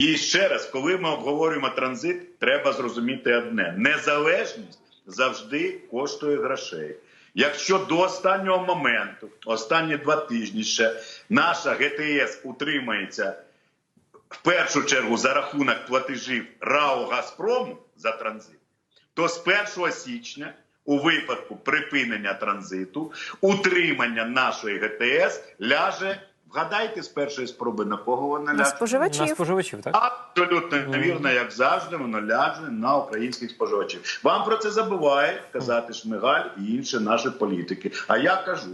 І ще раз, коли ми обговорюємо транзит, треба зрозуміти одне: незалежність завжди коштує грошей. Якщо до останнього моменту, останні два тижні ще наша ГТС утримається в першу чергу за рахунок платежів РАО Газпрому за транзит, то з 1 січня, у випадку припинення транзиту, утримання нашої ГТС ляже. Вгадайте з першої спроби на кого вона На споживачів. На споживачів, так? Абсолютно невірно, як завжди, воно ляже на українських споживачів. Вам про це забувають казати Шмигаль і інші наші політики. А я кажу,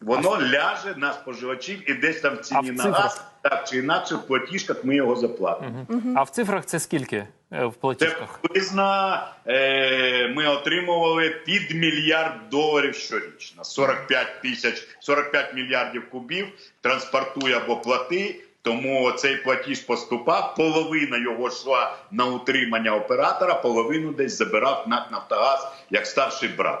воно ляже на споживачів і десь там в ціні в на газ, так чи інакше в платіжках ми його заплатимо. А в цифрах це скільки е, в Це приблизно е, ми отримували під мільярд доларів щорічно. 45 тисяч, 45 мільярдів кубів транспортуй або плати. Тому цей платіж поступав. Половина його йшла на утримання оператора, половину десь забирав НАК Нафтогаз як старший брат.